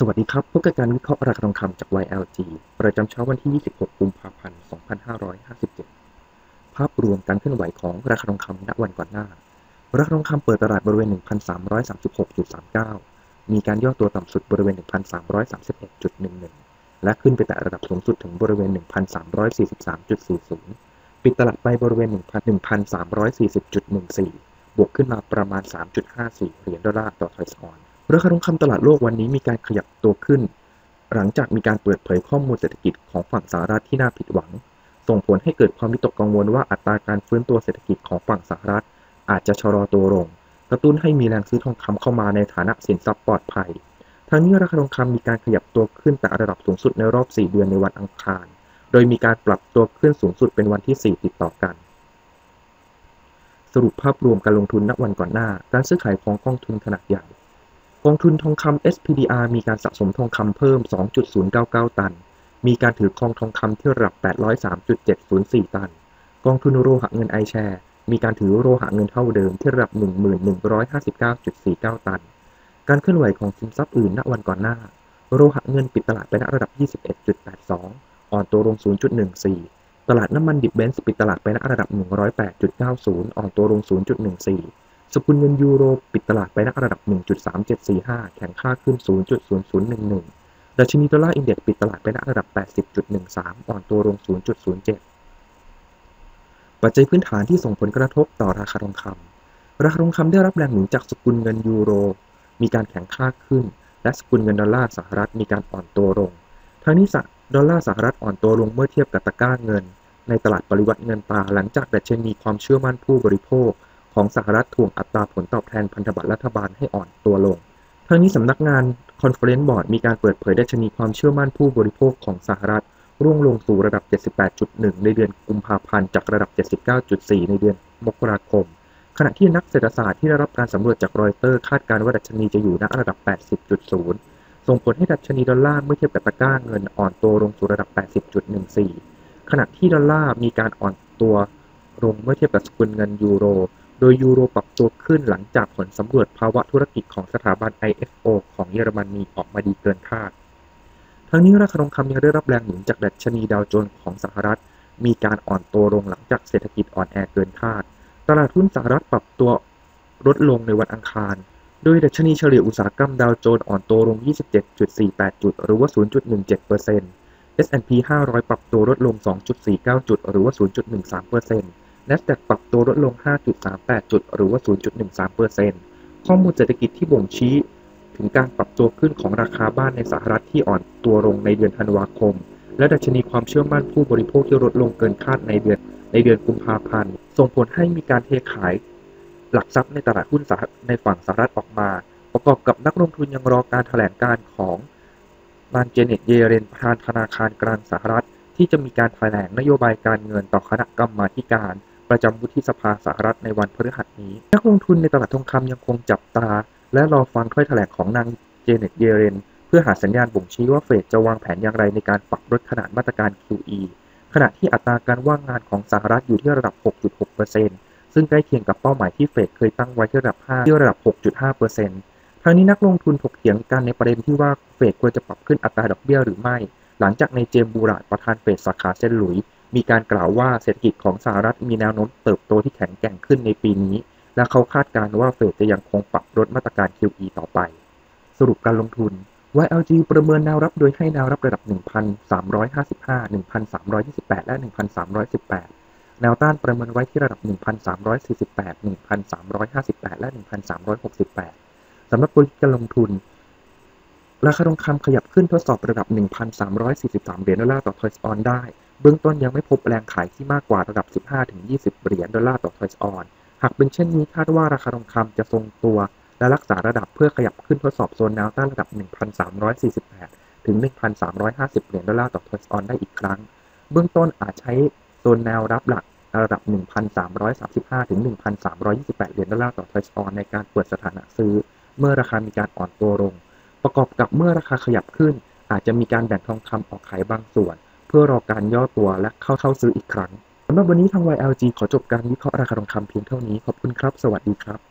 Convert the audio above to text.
สวัสดีครับพบกับการวิเคราะห์ราคาทองคำจาก YLG ประจำเช้าวันที่ 26 กุมภาพันธ์ 2557 ภาพรวมการเคลื่อนไหวของราคาทองคำณวันก่อนหน้า ราคาทองคำเปิดตลาดบริเวณ 1,336.39 มีการย่อตัวต่ำสุดบริเวณ 1,331.11 และขึ้นไปแตะระดับสูงสุดถึงบริเวณ 1,343.40 ปิดตลาดไปบริเวณ 1,340.14 บวกขึ้นมาประมาณ 3.54 เหรียญดอลลาร์ต่อทอยสออน ราคาทองคำตลาดโลกวันนี้มีการขยับตัวขึ้น หลังจากมีการเปิดเผยข้อมูลเศรษฐกิจของฝั่งสหรัฐที่น่าผิดหวัง ส่งผลให้เกิดความวิตกกังวลว่าอัตราการฟื้นตัวเศรษฐกิจของฝั่งสหรัฐ อาจจะชะลอตัวลง กระตุ้นให้มีแรงซื้อทองคำเข้ามาในฐานะสินทรัพย์ปลอดภัย ทั้งนี้ราคาทองคำมีการขยับตัวขึ้นแต่ระดับสูงสุดในรอบ 4 เดือนในวันอังคาร โดยมีการปรับตัวขึ้นสูงสุดเป็นวันที่ 4 ติดต่อกันสรุปภาพรวมการลงทุนณวันก่อนหน้า การซื้อขายของกองทุนขนาดใหญ่ กองทุนทองคำ SPDR มีการสะสมทองคำเพิ่ม 2.099 ตัน มีการถือครองทองคำที่ระดับ 803.704 ตัน กองทุนโรหะเงินไอแชร์มีการถือโรหะเงินเท่าเดิมที่ระดับ 1159.49 ตัน การเคลื่อนไหวของสินทรัพย์อื่นณวันก่อนหน้าโรหะเงินปิดตลาดไปณระดับ 21.82 อ่อนตัวลง 0.14 ตลาดน้ำมันดิบเบนซ์ปิดตลาดไปณระดับ 108.90 อ่อนตัวลง 0.14 สกุลเงินยูโรปิดตลาดไปณระดับ 1.3745 แข็งค่าขึ้น 0.0011 ดัชนีดอลลาร์อินเด็กซ์ปิดตลาดไปณระดับ 80.13 อ่อนตัวลง 0.07 ปัจจัยพื้นฐานที่ส่งผลกระทบต่อราคาทองคำ ราคาทองคำได้รับแรงหนุนจากสกุลเงินยูโร มีการแข็งค่าขึ้น และสกุลเงินดอลลาร์สหรัฐมีการอ่อนตัวลง ทั้งนี้ดอลลาร์สหรัฐอ่อนตัวลงเมื่อเทียบกับตะก้าเงิน ในตลาดปริวัติเงินตาหลังจากดัชนีความเชื่อมั่นผู้บริโภค ของสหรัฐถ่วงอัตราผลตอบแทนพันธบัตรรัฐบาลให้อ่อนตัวลง ทั้งนี้สำนักงาน Conference Board มีการเปิดเผยดัชนีความเชื่อมั่นผู้บริโภคของสหรัฐ ร่วงลงสู่ระดับ 78.1 ในเดือนกุมภาพันธ์จากระดับ 79.4 ในเดือนมกราคม ขณะที่นักเศรษฐศาสตร์ที่ได้รับการสำรวจจากรอยเตอร์คาดการณ์ว่าดัชนีจะอยู่ณระดับ 80.0 ส่งผลให้ดัชนีดอลลาร์เมื่อเทียบกับตะก้าเงินอ่อนตัวลงสู่ระดับ 80.14 ขณะที่ดอลลาร์มีการอ่อนตัวลงเมื่อเทียบกับสกุลเงินยูโร โดยยูโรปรับตัวขึ้นหลังจากผลสำรวจภาวะธุรกิจของสถาบัน IFO ของเยอรมนีออกมาดีเกินคาด ทั้งนี้ราคาทองคำยังได้รับแรงหนุนจากดัชนีดาวโจนส์ของสหรัฐ มีการอ่อนตัวลงหลังจากเศรษฐกิจอ่อนแอเกินคาด ตลาดหุ้นสหรัฐปรับตัวลดลงในวันอังคาร โดยดัชนีเฉลี่ยอุตสาหกรรมดาวโจนส์อ่อนตัวลง 27.48 จุด หรือว่า 0.17% S&P 500 ปรับตัวลดลง 2.49 จุด หรือว่า 0.13% NASDAQ ปรับตัวลดลง 5.38 จุด หรือว่า 0.13%ข้อมูลเศรษฐกิจที่บ่งชี้ ถึงการปรับตัวขึ้นของราคาบ้านในสหรัฐที่อ่อนตัวลงในเดือนธันวาคม และดัชนีความเชื่อมั่นผู้บริโภคที่ลดลงเกินคาดในเดือนในเดือนกุมภาพันธ์ ส่งผลให้มีการเทขาย หลักทรัพย์ในตลาดหุ้นในฝั่งสหรัฐออกมา ประกอบกับนักลงทุนยังรอการถแถลงการของบานเจเน็ตเยเรนประธานธนาคารกลางสหรัฐที่จะมีการแถลงนโยบายการเงินต่อคณะกรรมาการ ประจำวุฒิสภาสหรัฐในวันพฤหัสนี้ นักลงทุนในตลาดทองคำยังคงจับตา และรอฟังถ้อยแถลงของนางเจเน็ตเยเรน เพื่อหาสัญญาณบ่งชี้ว่าเฟดจะวางแผนอย่างไรในการปรับลดขนาดมาตรการ QE ขณะที่อัตราการว่างงานของสหรัฐอยู่ที่ระดับ 6.6%ซึ่งใกล้เคียงกับเป้าหมายที่เฟดเคยตั้งไว้ที่ระดับ 5 ที่ระดับ 6.5%ทั้งนี้นักลงทุนถกเถียงกันในประเด็นที่ว่าเฟดควรจะปรับขึ้นอัตราดอกเบี้ยหรือไม่ หลังจากในเจมบูราดประธานเฟดสาขาเซนหลุย มีการกล่าวว่าเศรษฐกิจของสหรัฐมีแนวโน้มเติบโตที่แข็งแกร่งขึ้นในปีนี้ และเขาคาดการณ์ว่าเฟดจะยังคงปรับลดมาตรการ QE ต่อไป สรุปการลงทุน YLG ประเมินแนวรับโดยให้แนวรับระดับ 1,355 1,328 และ 1,318 แนวต้านประเมินไว้ที่ระดับ 1,348 1,358 และ 1,368 สำหรับกลยุทธ์การลงทุน ราคาทองคำขยับขึ้นทดสอบระดับ 1,343 เหรียญดอลลาร์ต่อทอยส์ออนได้ เบื้องต้นยังไม่พบแรงขายที่มากกว่าระดับ 15-20 เหรียญดอลลาร์ต่อทอยส์ออน หากเป็นเช่นนี้คาดว่าราคาทองคำจะทรงตัวและรักษาระดับเพื่อขยับขึ้นทดสอบโซนแนวต้านระดับ 1,348 ถึง 1,350 เหรียญดอลลาร์ต่อทอยส์ออนได้อีกครั้ง เบื้องต้นอาจใช้โซนแนวรับหลักระดับ 1,335 ถึง 1,328 เหรียญดอลลาร์ต่อทอยส์ออนในการเปิดสถานะซื้อ เมื่อราคามีการอ่อนตัวลง ประกอบกับเมื่อราคาขยับขึ้น อาจจะมีการแบ่งทองคำออกขายบางส่วน เพื่อรอการย่อตัวและเข้าเข้าซื้ออีกครั้งสำหรับวันนี้ทาง YLG ขอจบการวิเคราะห์ราคาทองคำเพียงเท่านี้ ขอบคุณครับ สวัสดีครับ